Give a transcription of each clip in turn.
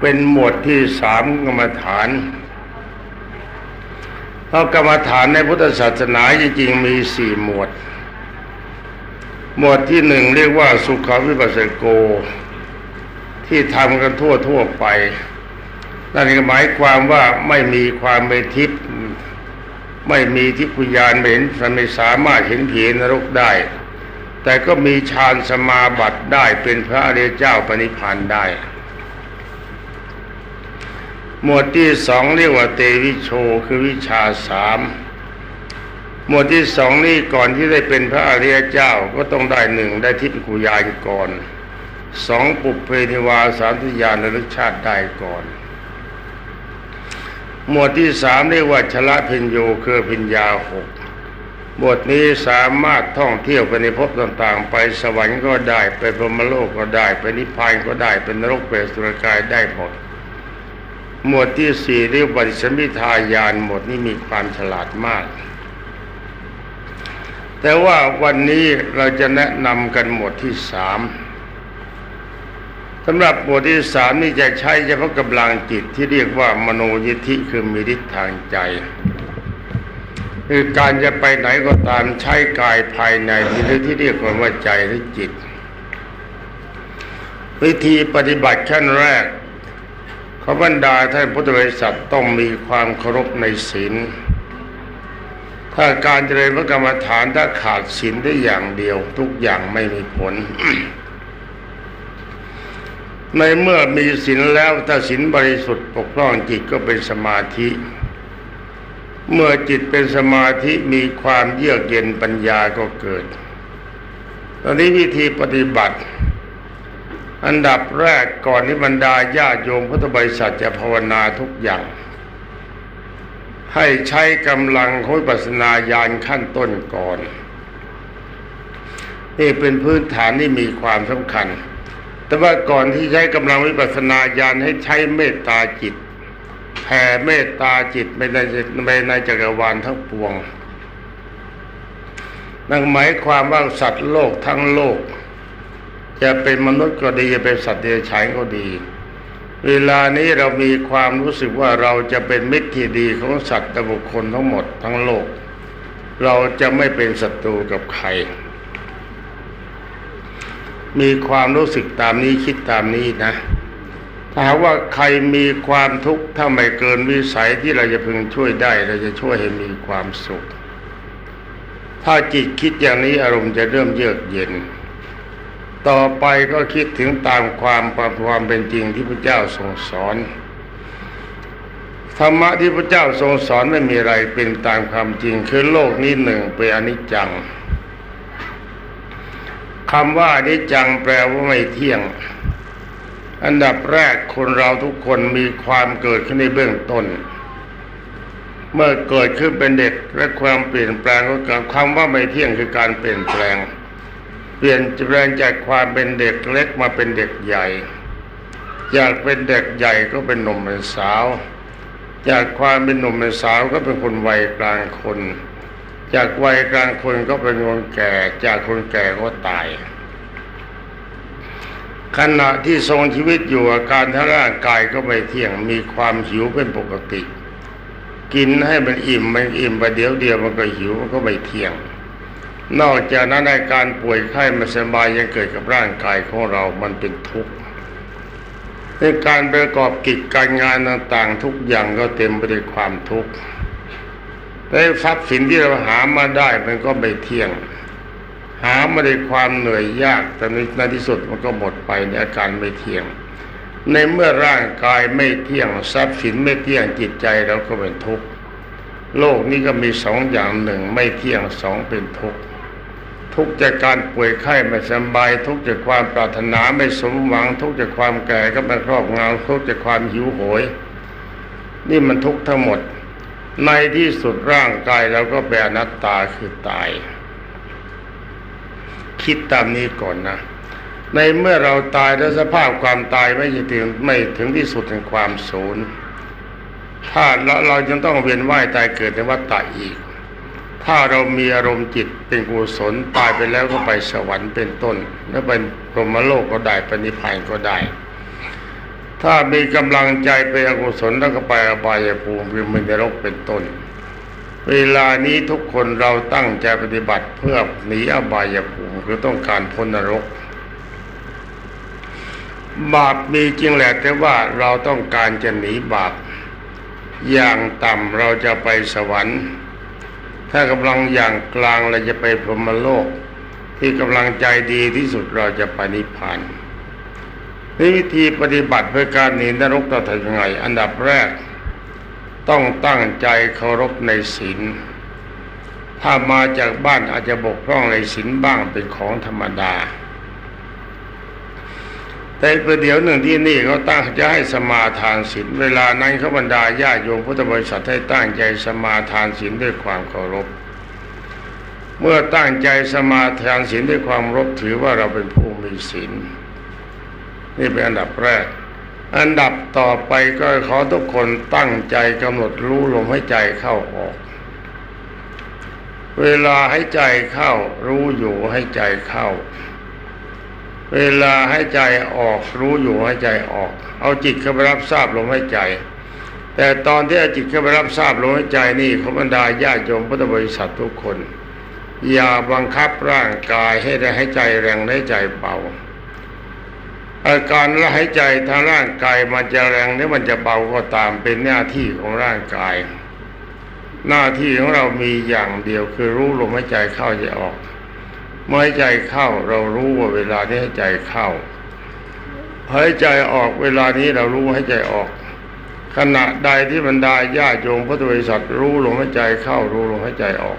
เป็นหมวดที่สามกรรมฐานเพราะกรรมฐานในพุทธศาสนาจริงๆมีสี่หมวด หมวดที่หนึ่งเรียกว่าสุขวิปัสสโก ที่ทำกันทั่วทั่วไป นั่นหมายความว่าไม่มีความเป็นทิพย์ไม่มีทิพยานเห็นไม่สามารถเห็นผีนรกได้ แต่ก็มีฌานสมาบัติได้เป็นพระอริยเจ้าปณิพานได้ หมวดที่สองเรียกว่าเตวิโชคือวิชาสามหมวดที่สองนี่ก่อนที่ได้เป็นพระอริยเจ้าก็ต้องได้หนึ่งได้ทิพยกุยานก่อนสองปุเพนิวาสามทิยานระลึกชาติได้ก่อน หมวดที่สามเรียกว่าชละพิญโยคือพิญญาหกบทนี้สามารถท่องเที่ยวไปในภพต่างๆ ไปสวรรค์ก็ได้ ไปพรหมโลกก็ได้ ไปนิพพานก็ได้ เป็นนรกเปรตสุรกายได้หมด หมวดที่สี่เรียกว่าสมิทายานหมวดนี้มีความฉลาดมาก แต่ว่าวันนี้เราจะแนะนำกันหมวดที่สามสำหรับหมวดที่สามนี่จะใช้เฉพาะกำลังจิตที่เรียกว่ามโนยิธิคือมีฤทธิ์ทางใจคือการจะไปไหนก็ตามใช้กายภายในหรือที่เรียกว่าใจหรือจิต วิธีปฏิบัติขั้นแรก ขบรรดาท่านพุทธบริษัทต้องมีความเคารพในศีล ถ้าการเจริญพระกรรมฐานถ้าขาดศีลได้อย่างเดียว ทุกอย่างไม่มีผล ในเมื่อมีศีลแล้วถ้าศีลบริสุทธิ์ปกป้องจิตก็เป็นสมาธิ เมื่อจิตเป็นสมาธิมีความเยือกเย็นปัญญาก็เกิด ตอนนี้วิธีปฏิบัติ อันดับแรกก่อนที่บรรดาญาโยมพุทธบริษัทจะภาวนาทุกอย่าง ให้ใช้กำลังของปัสนาญาณขั้นต้นก่อน นี่เป็นพื้นฐานที่มีความสำคัญ แต่ว่าก่อนที่ใช้กำลังวิปัสสนาญาณให้ใช้เมตตาจิตแผ่เมตตาจิตไปในไปในจักรวาลทั้งปวงนั่นหมายความว่าสัตว์โลกทั้งโลก จะเป็นมนุษย์ก็ดีจะเป็นสัตว์เดรัจฉานก็ดี เวลานี้เรามีความรู้สึกว่าเราจะเป็นมิตรที่ดีของสัตว์และบุคคลทั้งหมดทั้งโลก เราจะไม่เป็นศัตรูกับใคร มีความรู้สึกตามนี้คิดตามนี้นะถ้าหากว่าใครมีความทุกข์ถ้าไม่เกินวิสัยที่เราจะพึงช่วยได้ เราจะช่วยให้มีความสุข ถ้าจิตคิดอย่างนี้อารมณ์จะเริ่มเยือกเย็น ต่อไปก็คิดถึงตามความความเป็นจริงที่พระเจ้าทรงสอนธรรมะที่พระเจ้าทรงสอนไม่มีอะไรเป็นตามความจริง คือโลกนี้หนึ่งเป็นอนิจจังคำว่าอนิจจังแปลว่าไม่เที่ยง อันดับแรกคนเราทุกคนมีความเกิดขึ้นในเบื้องต้น เมื่อเกิดขึ้นเป็นเด็กและความเปลี่ยนแปลงก็เกิดคำว่าไม่เที่ยงคือการเปลี่ยนแปลง เปลี่ยนแปลงจากความเป็นเด็กเล็กมาเป็นเด็กใหญ่ อยากเป็นเด็กใหญ่ก็เป็นหนุ่มเป็นสาว จากความเป็นหนุ่มเป็นสาวก็เป็นคนวัยกลางคน จากวัยกลางคนก็เป็นคนแก่ จากคนแก่ก็ตาย ขณะที่ทรงชีวิตอยู่อาการทั้งร่างกายก็ไม่เที่ยงมีความหิวเป็นปกติ กินให้มันอิ่มมันอิ่มไปเดี๋ยวเดียวมันก็หิวมันก็ไม่เที่ยง นอกจากนั้นอาการป่วยไข้ไม่สบายยังเกิดกับร่างกายของเรา มันเป็นทุกข์ในการประกอบกิจการงานต่างๆ ทุกอย่างก็เต็มไปด้วยความทุกข์และทรัพย์สินที่เราหามาได้มันก็ไม่เที่ยง หามาด้วยความเหนื่อยยากแต่ในที่สุดมันก็หมดไปในอาการไม่เที่ยง ในเมื่อร่างกายไม่เที่ยงทรัพย์สินไม่เที่ยงจิตใจเราก็เป็นทุกข์โลกนี้ก็มีสองอย่างหนึ่งไม่เที่ยงสองเป็นทุกข์ ทุกจากการป่วยไข้ไม่สบาย ทุกจากความปรารถนาไม่สมหวัง ทุกจากความแก่ก็มาครอบงำทุกจากความหิวโหย นี่มันทุกทั้งหมด ในที่สุดร่างกายเราก็เป็นอนัตตาคือตาย คิดตามนี้ก่อนนะ ในเมื่อเราตายแล้วสภาพความตายไม่ถึงไม่ถึงที่สุดแห่งความสูญถ้าเราเราจึงต้องเวียนว่ายตายเกิดในวัฏฏะอีก ถ้าเรามีอารมณ์จิตเป็นกุศลตายไปแล้วก็ไปสวรรค์เป็นต้น แล้วเป็นพรหมโลกก็ได้ปณิพพานก็ได้ ถ้ามีกำลังใจเป็นอกุศลแล้วก็ไปอบายภูมิคือมันนรกเป็นต้น เวลานี้ทุกคนเราตั้งใจปฏิบัติเพื่อหนีอบายภูมิคือต้องการพ้นนรก บาปมีจริงแหละแต่ว่าเราต้องการจะหนีบาปอย่างต่ำเราจะไปสวรรค์ ถ้ากำลังอย่างกลางเราจะไปพรหมโลก ที่กำลังใจดีที่สุดเราจะไปนิพพานนี่วิธีปฏิบัติเพื่อการหนีนรกเราทำยังไงอันดับแรก ต้องตั้งใจเคารพในศีลถ้ามาจากบ้านอาจจะบกพร่องในศีลบ้างเป็นของธรรมดา แต่ประเดี๋ยวหนึ่งที่นี่เขาตั้งจะให้สมาทานศีลเวลานั้นเขาบรรดาญาโยมพุทธบริษัทให้ตั้งใจสมาทานศีลด้วยความเคารพ เมื่อตั้งใจสมาทานศีลด้วยความรพถือว่าเราเป็นผู้มีศีลนี่เป็นอันดับแรก อันดับต่อไปก็ขอทุกคนตั้งใจกำหนดรู้ลมให้ใจเข้าออก เวลาให้ใจเข้ารู้อยู่ให้ใจเข้า เวลาให้ใจออกรู้อยู่ให้ใจออก เอาจิตเข้าไปรับทราบลมให้ใจ แต่ตอนที่เอาจิตเข้าไปรับทราบลมให้ใจนี่เขาบรรดาญาติโยมพุทธบริษัททุกคน อย่าบังคับร่างกายให้ได้ให้ใจแรงให้ใจเบาอาการละหายใจทางร่างกายมันจะแรงหรือมันจะเบาก็ตามเป็นหน้าที่ของร่างกาย หน้าที่ของเรามีอย่างเดียวคือรู้ลมหายใจเข้าใจออก เมื่อหายใจเข้าเรารู้ว่าเวลานี้ให้ใจเข้าหายใจออกเวลานี้เรารู้ให้ใจออก ขณะใดที่บรรดาญาโยมพุทธบริษัทรู้ลมหายใจเข้ารู้ลมหายใจออก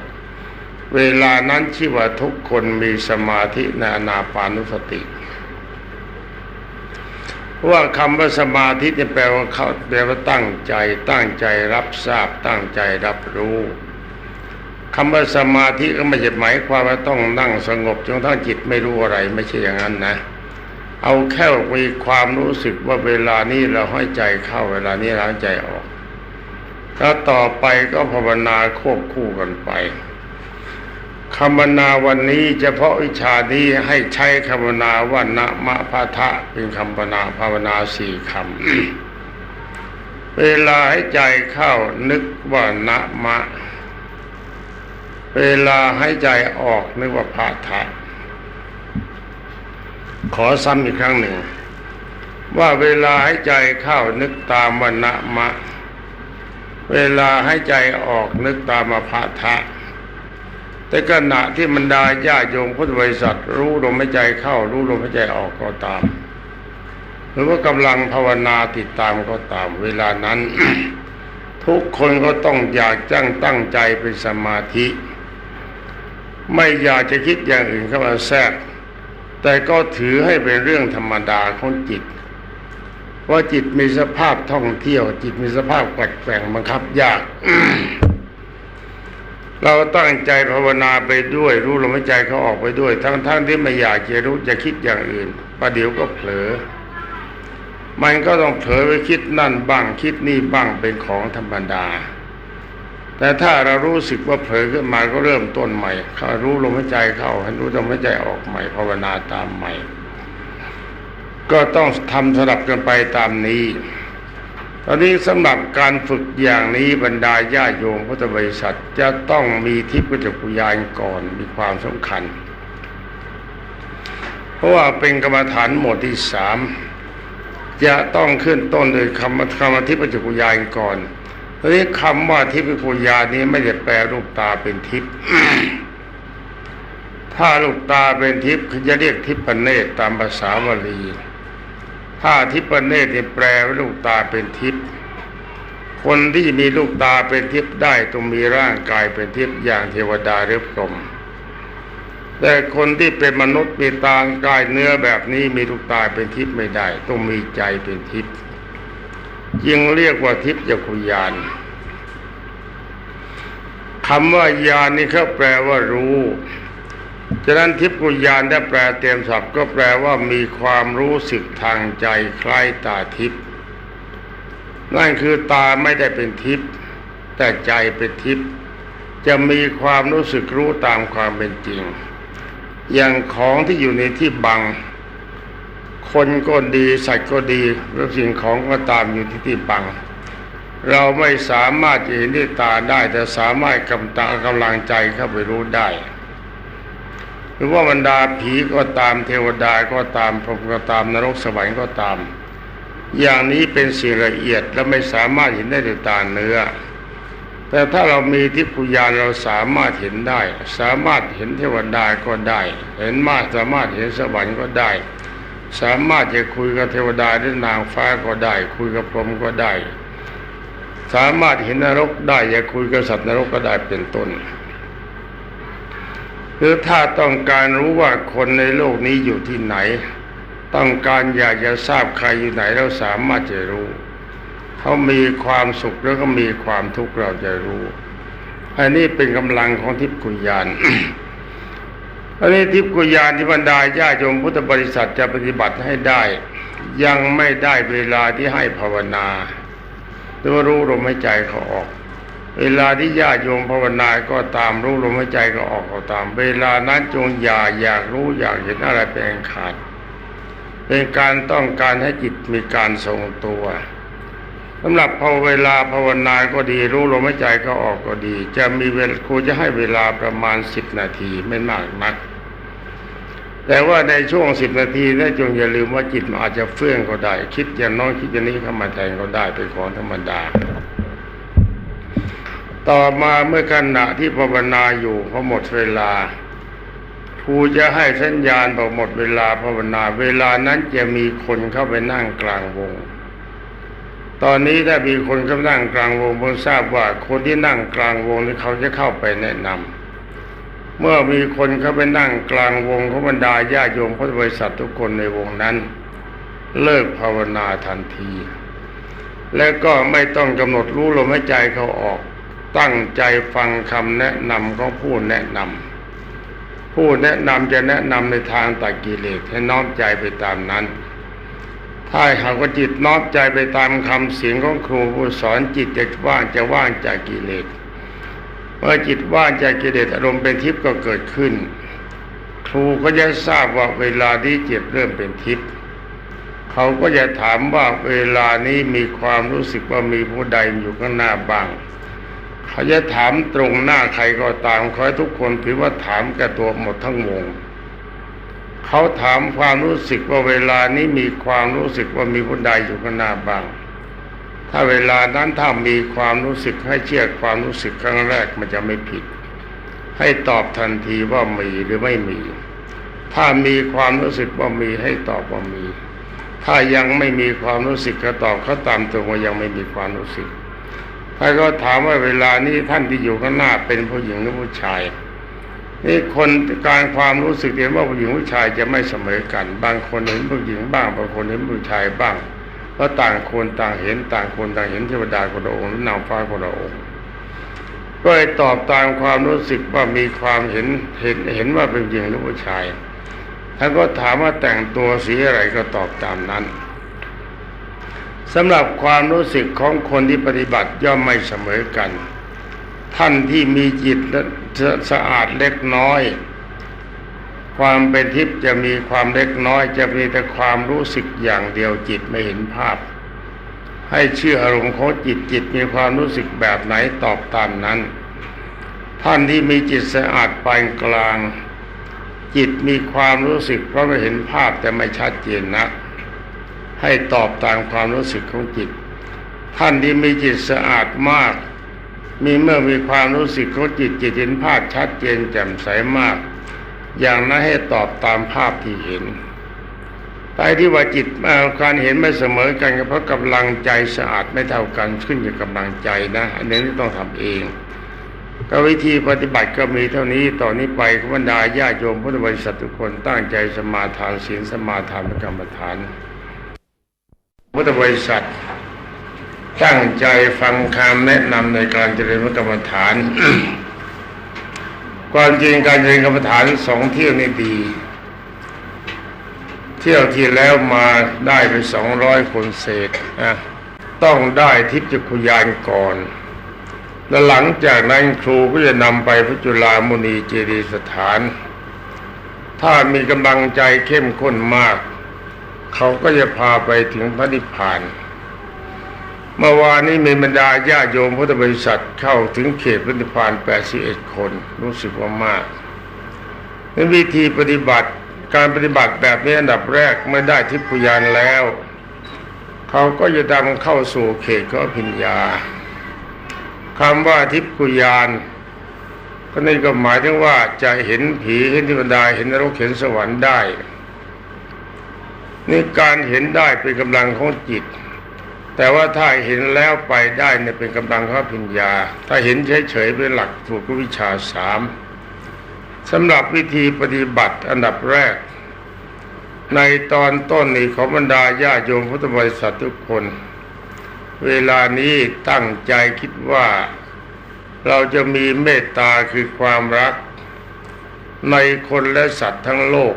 เวลานั้นชื่อว่าทุกคนมีสมาธิในอนาปานุสติว่าคำว่าสมาธิเนี่ยแปลว่าเขาแปลว่าตั้งใจ ตั้งใจรับทราบตั้งใจรับรู้ คำว่าสมาธิก็ไม่ใช่หมายความว่าต้องนั่งสงบจนทั้งจิตไม่รู้อะไรไม่ใช่อย่างนั้นนะ เอาแค่มีความรู้สึกว่าเวลานี้เราให้ใจเข้าเวลานี้เราให้ใจออกแล้วต่อไปก็ภาวนาควบคู่กันไปคำนาวันนี้เฉพาะวิชานี้ให้ใช้คำนาว่านะมะพะทะเป็นคำภาวนาภาวนาสี่คำ เวลาให้ใจเข้านึกว่านะมะ เวลาให้ใจออกนึกว่าพะทะขอซ้ำอีกครั้งหนึ่ง ว่าเวลาให้ใจเข้านึกตามว่านะมะ เวลาให้ใจออกนึกตามมาพะทะแต่ขณะที่บรรดาญาโยมพุทธบริษัท รู้ลมหายใจเข้า รู้ลมหายใจออกก็ตาม หรือว่ากำลังภาวนาติดตามก็ตาม เวลานั้น ทุกคนก็ต้องอยากจ้างตั้งใจเป็นสมาธิ ไม่อยากจะคิดอย่างอื่นเข้ามาแทรกแต่ก็ถือให้เป็นเรื่องธรรมดาของจิต ว่าจิตมีสภาพท่องเที่ยว จิตมีสภาพแปลงบังคับยาก เราตั้งใจภาวนาไปด้วย รู้ลมหายใจเขาออกไปด้วย ทั้งๆทที่ไม่อยากจะรู้จะคิดอย่างอื่นประเดี๋ยวก็เผลอ มันก็ต้องเผลอไปคิดนั่นบ้างคิดนี่บ้างเป็นของธรรมดา แต่ถ้าเรารู้สึกว่าเผลอขึ้นมาก็เริ่มต้นใหม่เขารู้ลมหายใจเข้าให้รู้ลมหายใจออกใหม่ภาวนาตามใหม่ ก็ต้องทำสลับกันไปตามนี้ ตอนนี้สำหรับการฝึกอย่างนี้บรรดาญาโยมพุทธบริษัทจะต้องมีทิพย์จักรยานก่อนมีความสำคัญ เพราะว่าเป็นกรรมฐานหมวดที่สามจะต้องขึ้นต้นโดยคำคำทิพยจักรยานก่อน ทีนี้คำว่าทิพยจักรยานี้ไม่ได้แปลรูปตาเป็นทิพย์ถ้าลูกตาเป็นทิพย์จะเรียกทิพเนตตามภาษาวลี ถ้าทิพเนตรนี่แปลว่าลูกตาเป็นทิพย์คนที่มีลูกตาเป็นทิพย์ได้ต้องมีร่างกายเป็นทิพย์อย่างเทวดาหรือพรหมแต่คนที่เป็นมนุษย์มีตากายเนื้อแบบนี้มีลูกตาเป็นทิพย์ไม่ได้ ต้องมีใจเป็นทิพย์ จึงเรียกว่าทิพยคุยานคำว่ายานนี่เขาแปลว่ารู้ฉะนั้นทิพยกุยานได้แปลเต็มศัพท์ก็แปลว่ามีความรู้สึกทางใจคล้ายตาทิพย์นั่นคือตาไม่ได้เป็นทิพย์แต่ใจเป็นทิพย์จะมีความรู้สึกรู้ตามความเป็นจริง อย่างของที่อยู่ในที่บัง คนก็ดีสัตว์ก็ดีหรือสิ่งของก็ตามอยู่ที่ที่บัง เราไม่สามารถเห็นด้วยตาได้ แต่สามารถกำตากำลังใจเข้าไปรู้ได้ หรือว่าบรรดาผีก็ตามเทวดาก็ตามพรหมก็ตามนรกสวรรค์ก็ตาม อย่างนี้เป็นสิ่งละเอียดและไม่สามารถเห็นได้ด้วยตาเนื้อ แต่ถ้าเรามีทิพยานเราสามารถเห็นได้ สามารถเห็นเทวดาก็ได้ เห็นมากสามารถเห็นสวรรค์ก็ได้ สามารถจะคุยกับเทวดาหรือนางฟ้าก็ได้ คุยกับพรหมก็ได้ สามารถเห็นนรกได้จะคุยกับสัตว์นรกก็ได้เป็นต้นหรือถ้าต้องการรู้ว่าคนในโลกนี้อยู่ที่ไหน ต้องการอยากจะทราบใครอยู่ไหนเราสามารถจะรู้เขามีความสุขแล้วก็มีความทุกข์เราจะรู้ อันนี้เป็นกำลังของทิพกุญาน อันนี้ทิพกุญานที่บรรดาญาโยมพุทธบริษัทจะปฏิบัติให้ได้ ยังไม่ได้เวลาที่ให้ภาวนาหรือว่ารู้ลมหายใจเขาออก เวลาที่ญาโยมภาวนาก็ตามรู้ลมหายใจก็ออกก็ตาม เวลานั้นจงอย่าอยากรู้อยากเห็นอะไรเป็นอันขาด เป็นการต้องการให้จิตมีการทรงตัวสำหรับพอเวลาภาวนาก็ดีรู้ลมหายใจก็ออกก็ดี จะมีเวลาครูจะให้เวลาประมาณสิบนาทีไม่มากนัก แต่ว่าในช่วงสิบนาทีนั้นจงอย่าลืมว่าจิตมันอาจจะเฟื่องก็ได้ คิดอย่างน้องคิดอย่างนี้เข้ามาแทนก็ได้เป็นของธรรมดา ต่อมาเมื่อขณะที่ภาวนาอยู่พอหมดเวลาครูจะให้สัญญาณบอกหมดเวลาภาวนา เวลานั้นจะมีคนเข้าไปนั่งกลางวง ตอนนี้ถ้ามีคนเข้านั่งกลางวงผมทราบว่าคนที่นั่งกลางวงนี้เขาจะเข้าไปแนะนำ เมื่อมีคนเข้าไปนั่งกลางวงของบรรดาญาโยมพุทธบริษัททุกคนในวงนั้น เลิกภาวนาทันที และก็ไม่ต้องกำหนดรู้ลมหายใจเขาออก ตั้งใจฟังคำแนะนำของผู้แนะนำผู้แนะนำจะแนะนำในทางตัดกิเลสให้น้อมใจไปตามนั้น ถ้าหากว่าจิตน้อมใจไปตามคำเสียงของครูผู้สอนจิตจะว่างจะว่างจากกิเลส เมื่อจิตว่างจากกิเลสอารมณ์เป็นทิพย์ก็เกิดขึ้น ครูก็จะทราบว่าเวลาที่จิตเริ่มเป็นทิพย์เขาก็จะถามว่าเวลานี้มีความรู้สึกว่ามีผู้ใดอยู่ข้างหน้าบ้าง เขาจะถามตรงหน้าใครก็ตามขอให้ทุกคนถือว่าถามกับตัวหมดทั้งวงเขาถามความรู้สึกว่าเวลานี้มีความรู้สึกว่ามีผู้ใดอยู่ข้างหน้าบ้าง ถ้าเวลานั้นถ้ามีความรู้สึกให้เชื่อความรู้สึกครั้งแรกมันจะไม่ผิด ให้ตอบทันทีว่ามีหรือไม่มี ถ้ามีความรู้สึกว่ามีให้ตอบว่ามี ถ้ายังไม่มีความรู้สึกก็ตอบเขาตามตรงว่ายังไม่มีความรู้สึกถ้าก็ถามว่าเวลานี้ท่านที่อยู่ข้างหน้าเป็นผู้หญิงหรือผู้ชายนี่คนการความรู้สึกเห็นว่าผู้หญิงผู้ชายจะไม่เสมอกัน บางคนเห็นผู้หญิงบ้าง บางคนเห็นผู้ชายบ้างเพ ราะต่างคนต่างเห็นต่างคนต่างเห็นเทวดาคนละองค์หรือนางฟ้าคนละองค์ก็ตอบตามความรู้สึกว่ามีความเห็นเห็นเห็นว่าเป็นหญิงหรือผู้ชายถ้านก็ถามว่าแต่งตัวสีอะไรก็ตอบตามนั้นสำหรับความรู้สึกของคนที่ปฏิบัติย่อมไม่เสมอกัน ท่านที่มีจิตสะอาดเล็กน้อย ความเป็นทิพย์จะมีความเล็กน้อย จะมีแต่ความรู้สึกอย่างเดียวจิตไม่เห็นภาพ ให้เชื่ออารมณ์ของจิตจิตมีความรู้สึกแบบไหนตอบตามนั้น ท่านที่มีจิตสะอาดปานกลาง จิตมีความรู้สึกเพราะไม่เห็นภาพแต่ไม่ชัดเจนนักให้ตอบตามความรู้สึกของจิต ท่านที่มีจิตสะอาดมาก มีเมื่อมีความรู้สึกของจิตจิตเห็นภาพชัดเจนแจ่มใสมาก อย่างนั้นให้ตอบตามภาพที่เห็นแต่ที่ว่าจิตการเห็นไม่เสมอกันเพราะกำลังใจสะอาดไม่เท่ากันขึ้นอยู่กับกำลังใจนะอันนี้ต้องทำเอง ก็วิธีปฏิบัติก็มีเท่านี้ต่อนนี้ไปขบรรดาญาโยมพุทธบริษัททุกคนตั้งใจสมาทานศีลสมาทานกรรมฐานพุทธบริษัทตั้งใจฟังคำแนะนำในการเจริญกรรมฐาน ความจริงการเจริญกรรมฐานสองเที่ยวนี่ดี เที่ยวที่แล้วมาได้ไปสองร้อยคนเศษนะต้องได้ทิพยคุยานก่อน แล้วหลังจากนั้นครูก็จะนำไปพระจุลามุนีเจดีสถาน ถ้ามีกำลังใจเข้มข้นมาก เขาก็จะพาไปถึงพระนิพพาน เมื่อวานนี้มีบรรดาญาโยมพุทธบริษัทเข้าถึงเขตพระนิพพาน81 คน รู้สึกว่ามากในวิธีปฏิบัติการปฏิบัติแบบนี้อันดับแรกเมื่อได้ทิพยานแล้ว เขาก็จะดำเข้าสู่เขตของอภิญญาคำว่าทิพยาน ก็นั่นก็หมายถึงว่าจะเห็นผีเห็นเทวดาเห็นนรกเห็นสวรรค์ได้นี่การเห็นได้เป็นกำลังของจิต แต่ว่าถ้าเห็นแล้วไปได้เนี่ยเป็นกำลังของอภิญญา ถ้าเห็นเฉยๆเป็นหลักถูกวิชาสามสำหรับวิธีปฏิบัติอันดับแรก ในตอนต้นนี้ของบรรดาญาโยมพุทธบริษัททุกคน เวลานี้ตั้งใจคิดว่าเราจะมีเมตตาคือความรัก ในคนและสัตว์ทั้งโลก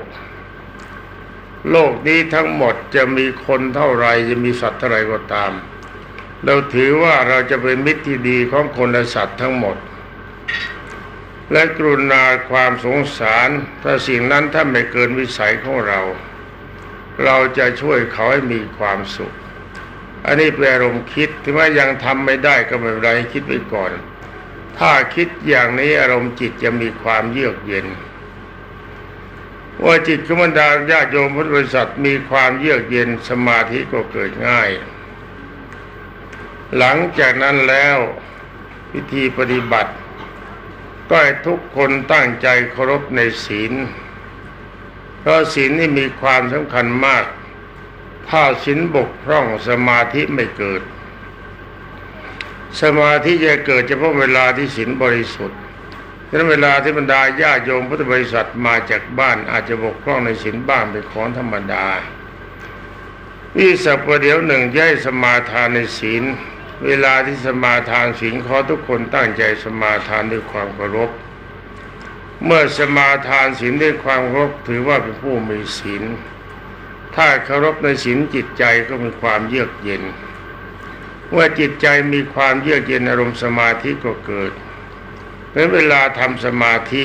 โลกนี้ทั้งหมดจะมีคนเท่าไรจะมีสัตว์เท่าไรก็ตาม เราถือว่าเราจะเป็นมิตรที่ดีของคนและสัตว์ทั้งหมด และกรุณาความสงสารถ้าสิ่งนั้นถ้าไม่เกินวิสัยของเรา เราจะช่วยเขาให้มีความสุข อันนี้เป็นอารมณ์คิดถึงว่ายังทำไม่ได้ก็ไม่เป็นไรคิดไว้ก่อน ถ้าคิดอย่างนี้อารมณ์จิตจะมีความเยือกเย็น ว่าจิตขมันดาญาติโยมพุทธบริษัทมีความเยือกเย็นสมาธิก็เกิดง่าย หลังจากนั้นแล้ววิธีปฏิบัติ ก็ให้ทุกคนตั้งใจเคารพในศีล เพราะศีลนี่มีความสำคัญมาก ถ้าศีลบกพร่องสมาธิไม่เกิด สมาธิจะเกิดเฉพาะเวลาที่ศีลบริสุทธิ์ ฉะนั้นเวลาที่บรรดาญาโยมพุทธบริษัทมาจากบ้านอาจจะบกพร่องในศีลบ้างเป็นของธรรมดานี่สักประเดี๋ยวหนึ่งย้ายสมาทานในศีล เวลาที่สมาทานศีลขอทุกคนตั้งใจสมาทานด้วยความเคารพ เมื่อสมาทานศีลด้วยความเคารพถือว่าเป็นผู้มีศีล ถ้าเคารพในศีลจิตใจก็มีความเยือกเย็น เมื่อจิตใจมีความเยือกเย็นอารมณ์สมาธิก็เกิด เพราะเวลาทำสมาธิ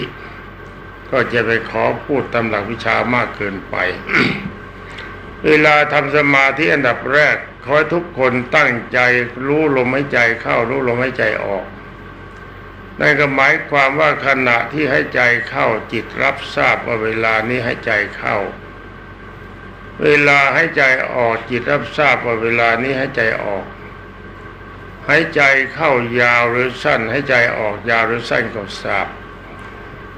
ก็จะไปขอพูดตำหลักวิชามากเกินไป เวลาทำสมาธิอันดับแรก ขอให้ทุกคนตั้งใจรู้ลมหายใจเข้ารู้ลมหายใจออกนั่นก็หมายความว่าขณะที่ให้ใจเข้าจิตรับทราบว่าเวลานี้ให้ใจเข้า เวลาให้ใจออกจิตรับทราบว่าเวลานี้ให้ใจออก หายใจเข้ายาวหรือสั้นหายใจออกยาวหรือสั้นก็ทราบ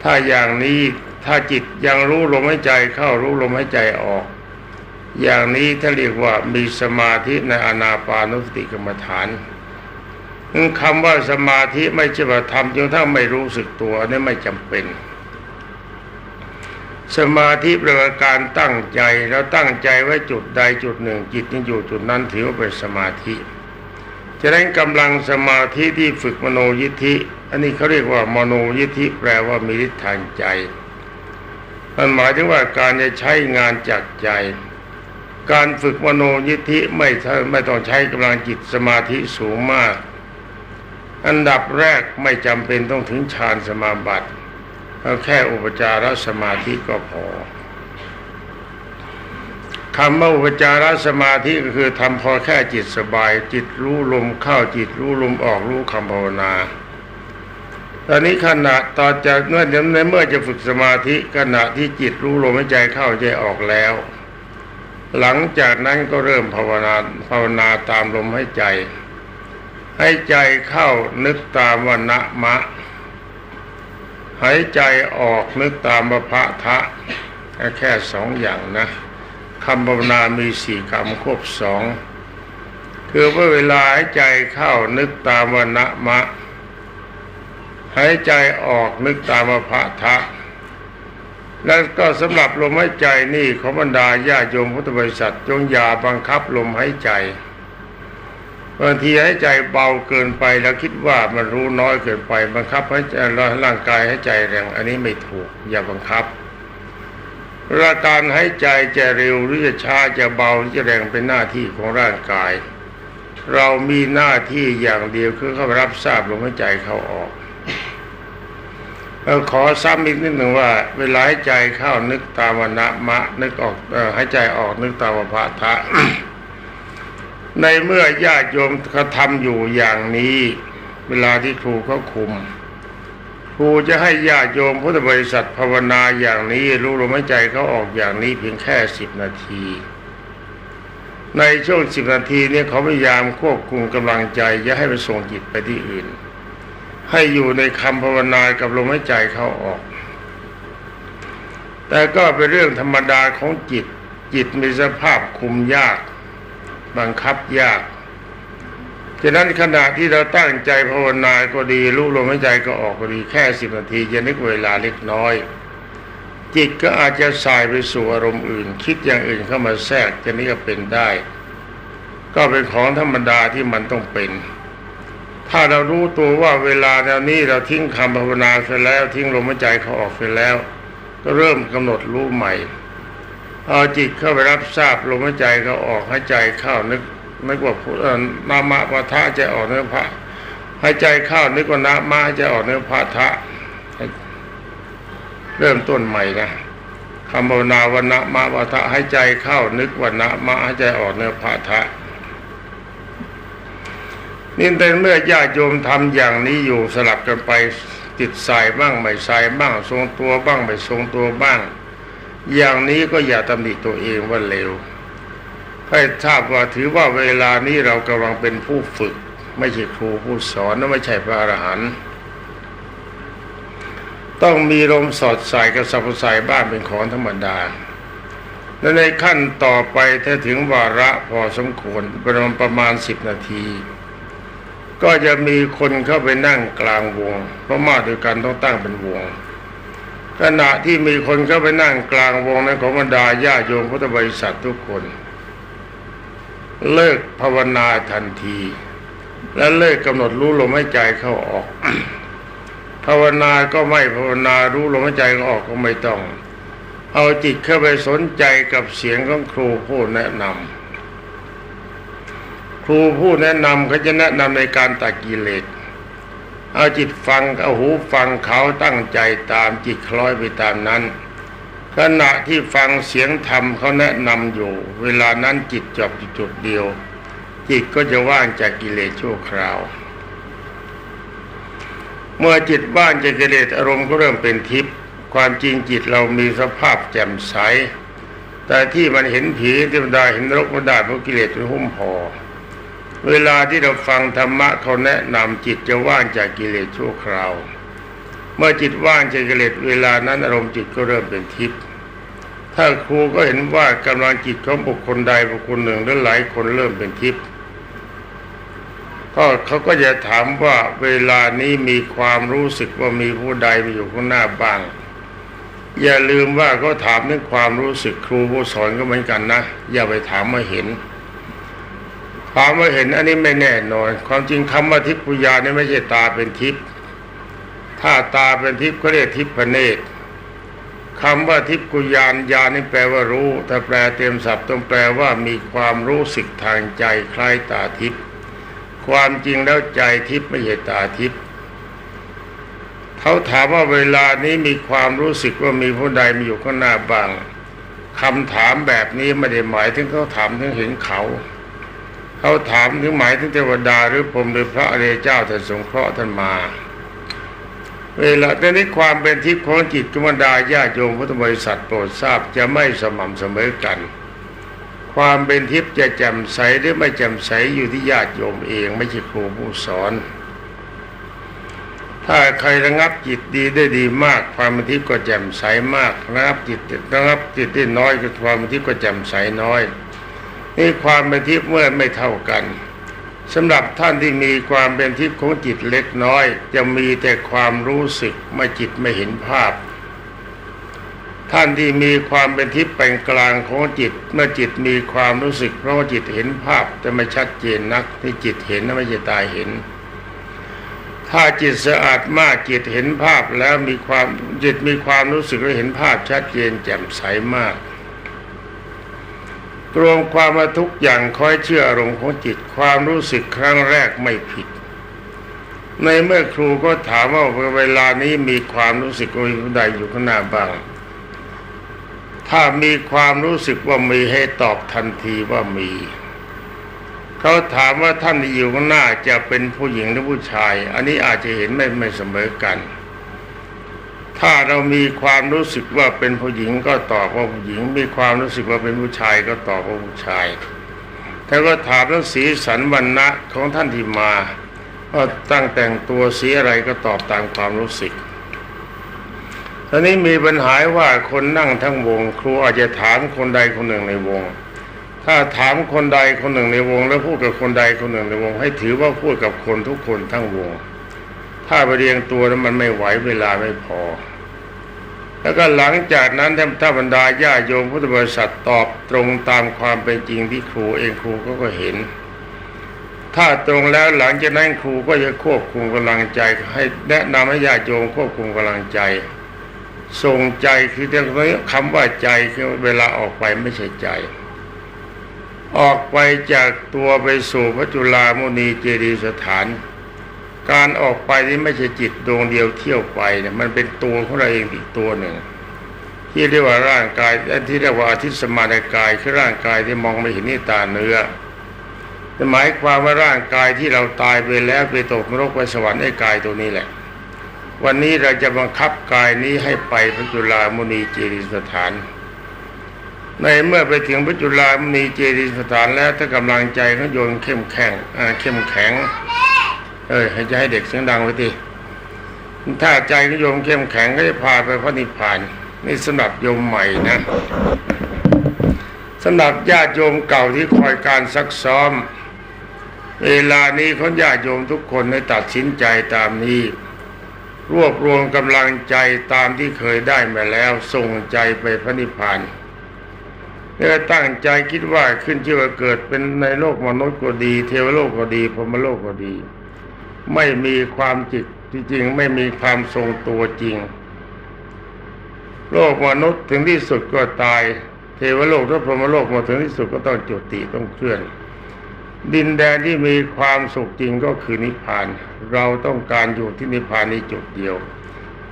ถ้าอย่างนี้ถ้าจิตยังรู้ลมหายใจเข้ารู้ลมหายใจออก อย่างนี้ถ้าเรียกว่ามีสมาธิในอนาปานุสติกรรมฐานคำว่าสมาธิไม่ใช่ว่าทำจนถ้าไม่รู้สึกตัวนี่ไม่จำเป็น สมาธิแปลว่าการตั้งใจแล้วตั้งใจไว้จุดใดจุดหนึ่ง จิตยังอยู่จุดนั้นถือว่าเป็นสมาธิ จะได้นกำลังสมาธิที่ฝึกมโนยิทธิ อันนี้เขาเรียกว่ามโนยิทธิแปลว่ามีฤทธิ์ทางใจ มันหมายถึงว่าการจะใช้งานจากใจ การฝึกมโนยิทธิไม่ไม่ต้องใช้กำลังจิตสมาธิสูงมาก อันดับแรกไม่จำเป็นต้องถึงฌานสมาบัติเอาแค่อุปจารสมาธิก็พอ คำว่าอุปจารสมาธิก็คือทำพอแค่จิตสบาย จิตรู้ลมเข้าจิตรู้ลมออกรู้คำภาวนา ตอนนี้ขณะตอนจะเมื่อในเมื่อจะฝึกสมาธิขณะที่จิตรู้ลมหายใจเข้าใจออกแล้ว หลังจากนั้นก็เริ่มภาวนาภาวนาตามลมหายใจ ให้ใจเข้านึกตามวันนะมะ หายใจออกนึกตามวพะทะแค่สองอย่างนะ คำภาวนามีสี่คำควบสองคือว่าเวลาหายใจเข้านึกตามวันะมะ หายใจออกนึกตามวพะทะ แล้วก็สำหรับลมหายใจนี่ขอบรรดาญาโยมพุทธบริษัทจงอย่าบังคับลมหายใจบางทีหายใจเบาเกินไปแล้วคิดว่ามันรู้น้อยเกินไป บังคับให้ร่างกายให้ใจแรง อันนี้ไม่ถูก อย่าบังคับ ราการหายใจจะเร็วหรือจะช้าจะเบาหรือจะแรงเป็นหน้าที่ของร่างกาย เรามีหน้าที่อย่างเดียวคือเข้ารับทราบลมหายใจเข้าออกเออขอซ้ำอีกนิดหนึ่งว่า เวลาให้ใจเข้านึกตามวนะมะ นึกออกเออใจออกนึกตามวพะทะในเมื่อญาติโยมเขาทำอยู่อย่างนี้ เวลาที่ครูเขาคุม ครูจะให้ญาติโยมพุทธบริษัทภาวนาอย่างนี้ รู้ลมหายใจเขาออกอย่างนี้เพียงแค่สิบนาที ในช่วงสิบนาทีนี้เขาพยายามควบคุมกำลังใจอย่าให้ไปส่งจิตไปที่อื่น ให้อยู่ในคำภาวนากับลมหายใจเขาออก แต่ก็เป็นเรื่องธรรมดาของจิตจิตมีสภาพคุมยาก บังคับยาก ฉะนั้นขณะที่เราตั้งใจภาวนาก็ดีรู้ลมหายใจก็ออกก็ดีแค่สิบนาทีจะนึกเวลาเล็กน้อย จิตก็อาจจะสายไปสู่อารมณ์อื่น คิดอย่างอื่นเข้ามาแทรกจะนี้ก็เป็นได้ ก็เป็นของธรรมดาที่มันต้องเป็น ถ้าเรารู้ตัวว่าเวลาแนวนี้เราทิ้งคำภาวนาไปแล้วทิ้งลมหายใจเขาออกไปแล้ว ก็เริ่มกำหนดรู้ใหม่เอาจิตเข้าไปรับทราบลมหายใจเขาออกหายใจเข้านึก นึกว่าพุทธนามะวะทะใจออกเนื้อพระหายใจเข้านึกว่านะมะหายใจออกเนื้อพระทะเริ่มต้นใหม่นะคำภาวนาวันนะมะวะทะหายใจเข้านึกวันนะมะหายใจออกเนื้อพระทะนี่แต่เมื่อญาติโยมทำอย่างนี้อยู่สลับกันไปติดสายบ้างไม่สายบ้างทรงตัวบ้างไม่ทรงตัวบ้าง อย่างนี้ก็อย่าตำหนิตัวเองว่าเลว ให้ทราบว่าถือว่าเวลานี้เรากำลังเป็นผู้ฝึก ไม่ใช่ครูผู้สอนและไม่ใช่พระอรหันต์ต้องมีลมสอดใส่กับสัพพใสบ้านเป็นของธรรมดา และในขั้นต่อไปถ้าถึงวาระพอสมควรประมาณประมาณสิบนาที ก็จะมีคนเข้าไปนั่งกลางวง เพราะมาด้วยกันต้องตั้งเป็นวง ขณะที่มีคนเข้าไปนั่งกลางวงในของบรรดาญาโยมพุทธบริษัททุกคน เลิกภาวนาทันที และเลิกกำหนดรู้ลมหายใจเข้าออก ภาวนาก็ไม่ภาวนารู้ลมหายใจเข้าออกก็ไม่ต้อง เอาจิตเข้าไปสนใจกับเสียงของครูผู้แนะนำครูผู้แนะนำเขาจะแนะนำในการตัดกิเลสเอาจิตฟังเอาหูฟังเขาตั้งใจตามจิตคล้อยไปตามนั้น ขณะที่ฟังเสียงธรรมเขาแนะนำอยู่ เวลานั้นจิตจบจุดเดียว จิตก็จะว่างจากกิเลสชั่วคราว เมื่อจิตว่างจากกิเลสอารมณ์ก็เริ่มเป็นทิพย์ความจริงจิตเรามีสภาพแจ่มใส แต่ที่มันเห็นผีเทวดาเห็นนรกมันได้เพราะกิเลสมันหุ้มห่อเวลาที่เราฟังธรรมะเขาแนะนำจิตจะว่างจากกิเลสชั่วคราว เมื่อจิตว่างจากกิเลสเวลานั้นอารมณ์จิตก็เริ่มเป็นทิพย์ถ้าครูก็เห็นว่ากำลังจิตของบุคคลใดบุคคลหนึ่งหรือหลายคนเริ่มเป็นทิพย์ก็เขาก็จะถามว่าเวลานี้มีความรู้สึกว่ามีผู้ใดมาอยู่ข้างหน้าบ้าง อย่าลืมว่าก็ถามถึงความรู้สึกครูผู้สอนก็เหมือนกันนะ อย่าไปถามมาเห็นความว่าเห็นอันนี้ไม่แน่นอน ความจริงคำว่าทิพยานี่ไม่ใช่ตาเป็นทิพย์ ถ้าตาเป็นทิพย์ก็เรียกทิพเนตรคำว่าทิพกุยานยานนี่แปลว่ารู้ ถ้าแปลเต็มศัพท์ต้องแปลว่ามีความรู้สึกทางใจคล้ายตาทิพย์ความจริงแล้วใจทิพย์ไม่ใช่ตาทิพย์เขาถามว่าเวลานี้มีความรู้สึกว่ามีผู้ใดมาอยู่ข้างหน้าบ้างคำถามแบบนี้ไม่ได้หมายถึงเขาถามถึงเห็นเขา เขาถามถึงหมายถึงเทวดาหรือพรมหรือพระอริยเจ้าท่านสงเคราะห์ท่านมา เวลาแต่นี้ความเป็นทิพย์ของจิตกรรมดาญาติโยมพุทธบริษัทโปรดทราบจะไม่สม่ำเสมอกัน ความเป็นทิพย์จะแจ่มใสหรือไม่แจ่มใสอยู่ที่ญาติโยมเองไม่ใช่ครูผู้สอน ถ้าใครระงับจิตดีได้ดีมาก ความเป็นทิพย์ก็แจ่มใสมากระงับจิตระงับจิตได้น้อยก็ความเป็นทิพย์ก็แจ่มใสน้อยนี่ความเป็นทิพย์เมื่อไม่เท่ากัน สำหรับท่านที่มีความเป็นทิพย์ของจิตเล็กน้อย จะมีแต่ความรู้สึกไม่จิตไม่เห็นภาพ ท่านที่มีความเป็นทิพย์เป็นกลางของจิต เมื่อจิตมีความรู้สึก เพราะว่าจิตเห็นภาพจะไม่ชัดเจนนักที่จิตเห็นไม่ใช่ตาเห็น ถ้าจิตสะอาดมากจิตเห็นภาพแล้วมีความจิตมีความรู้สึกและเห็นภาพชัดเจนแจ่มใสมาก รวมความมาทุกอย่างคอยเชื่ออารมณ์ของจิตความรู้สึกครั้งแรกไม่ผิด ในเมื่อครูก็ถามว่าเวลานี้มีความรู้สึกว่ามีผู้ใดอยู่ข้างหน้าบ้าง ถ้ามีความรู้สึกว่ามีให้ตอบทันทีว่ามี เขาถามว่าท่านที่อยู่ข้างหน้าจะเป็นผู้หญิงหรือผู้ชาย อันนี้อาจจะเห็นไม่ไม่เสมอกัน ถ้าเรามีความรู้สึกว่าเป็นผู้หญิงก็ตอบว่าผู้หญิง มีความรู้สึกว่าเป็นผู้ชายก็ตอบว่าผู้ชายถ้าก็ถามเรื่องสีสันวันณะของท่านที่มาว่าตั้งแต่งตัวสีอะไรก็ตอบตามความรู้สึกทีนี้มีปัญหาว่าคนนั่งทั้งวง ครูอาจจะถามคนใดคนหนึ่งในวง ถ้าถามคนใดคนหนึ่งในวง แล้วพูดกับคนใดคนหนึ่งในวง ให้ถือว่าพูดกับคนทุกคนทั้งวง ถ้าไปเรียงตัวแล้วมันไม่ไหวเวลาไม่พอ แล้วก็หลังจากนั้นท่านถ้าบรรดาญาโยมพุทธบริษัทตอบตรงตามความเป็นจริงที่ครูเองครูก็ก็เห็น ถ้าตรงแล้วหลังจากนั้นครูก็จะควบคุมกำลังใจ ให้แนะนำให้ญาโยมควบคุมกำลังใจส่งใจคือเรื่องคำว่าใจคือเวลาออกไปไม่ใช่ใจ ออกไปจากตัวไปสู่พระจุลามุนีเจดียสถาน การออกไปนี่ไม่ใช่จิตดวงเดียวเที่ยวไปเนี่ยมันเป็นตัวของเราเองอีกตัวหนึ่ง ที่เรียกว่าร่างกายและที่เรียกว่าอาทิตสมานกายคือร่างกายที่มองไม่เห็นนี่ตาเนื้อหมายความว่าร่างกายที่เราตายไปแล้วไปตกนรกไปสวรรค์ไอ้กายตัวนี้แหละ วันนี้เราจะบังคับกายนี้ให้ไปพระจุลามุนีเจดีสถาน ในเมื่อไปถึงพระจุลามณีเจดีสถานแล้วถ้ากำลังใจเขาโยนเข้มแข็งเข้มแข็ง เออให้จะให้เด็กเสียงดังไว้ทีถ้าใจโยมเข้มแข็งก็จะพาไปพระนิพพานนี่สำหรับโยมใหม่นะสำหรับญาติโยมเก่าที่คอยการซักซ้อม เวลานี้เขาญาติโยมทุกคนได้ตัดสินใจตามนี้ รวบรวมกำลังใจตามที่เคยได้มาแล้วส่งใจไปพระนิพพานเมื่อตั้งใจคิดว่าขึ้นชื่อว่าเกิดเป็นในโลกมนุษย์ก็ดี เทวโลกก็ดีพรมโลกก็ดี ไม่มีความจิตที่จริงไม่มีความทรงตัวจริง โลกมนุษย์ถึงที่สุดก็ตาย เทวโลกและพรหมโลกมาถึงที่สุดก็ต้องจุติต้องเคลื่อน ดินแดนที่มีความสุขจริงก็คือนิพพาน เราต้องการอยู่ที่นิพพานนี้จุดเดียว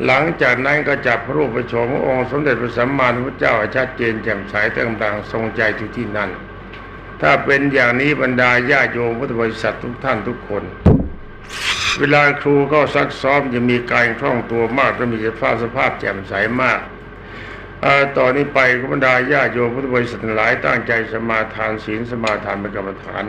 หลังจากนั้นก็จับพระรูปประชมององค์สมเด็จพระสัมมาสัมพุทธเจ้าชัดเจนแจ่มใสต่างๆทรงใจอยู่ที่นั่นถ้าเป็นอย่างนี้บรรดาญาโยมพุทธบริษัททุกท่านทุกคน เวลาครูก็ซักซ้อมจะมีการคล่องตัวมากและมีสภาพสภาพแจ่มใสมากต่อนนี้ไปก็บรรดาญาโยมพุทธบริษัทหลายตั้งใจสมาทานศีลสมาทานเป็นกรรมฐาน